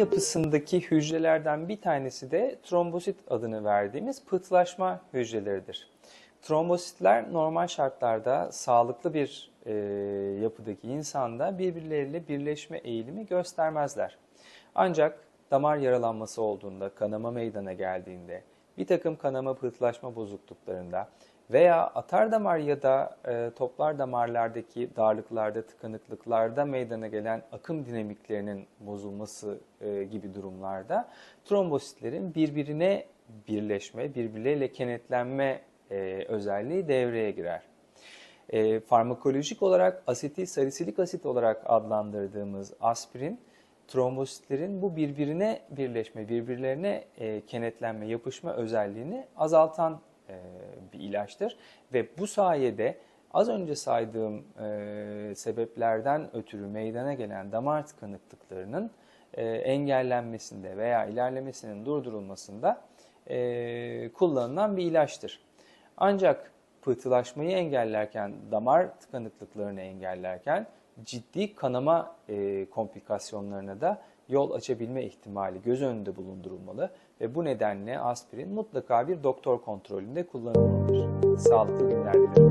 yapısındaki hücrelerden bir tanesi de trombosit adını verdiğimiz pıhtılaşma hücreleridir. Trombositler normal şartlarda sağlıklı bir e, yapıdaki insanda birbirleriyle birleşme eğilimi göstermezler. Ancak damar yaralanması olduğunda, kanama meydana geldiğinde, bir takım kanama pıhtılaşma bozukluklarında veya atar damar ya da e, toplar damarlardaki darlıklarda, tıkanıklıklarda meydana gelen akım dinamiklerinin bozulması e, gibi durumlarda trombositlerin birbirine birleşme, birbirleriyle kenetlenme e, özelliği devreye girer. E, farmakolojik olarak asetil salisilik asit olarak adlandırdığımız aspirin trombositlerin bu birbirine birleşme, birbirlerine e, kenetlenme, yapışma özelliğini azaltan e, bir ilaçtır. Ve bu sayede az önce saydığım e, sebeplerden ötürü meydana gelen damar tıkanıklıklarının e, engellenmesinde veya ilerlemesinin durdurulmasında e, kullanılan bir ilaçtır. Ancak pıhtılaşmayı engellerken, damar tıkanıklıklarını engellerken ciddi kanama e, komplikasyonlarına da yol açabilme ihtimali göz önünde bulundurulmalı ve bu nedenle aspirin mutlaka bir doktor kontrolünde kullanılmalıdır. Sağlıklı günler dilerim.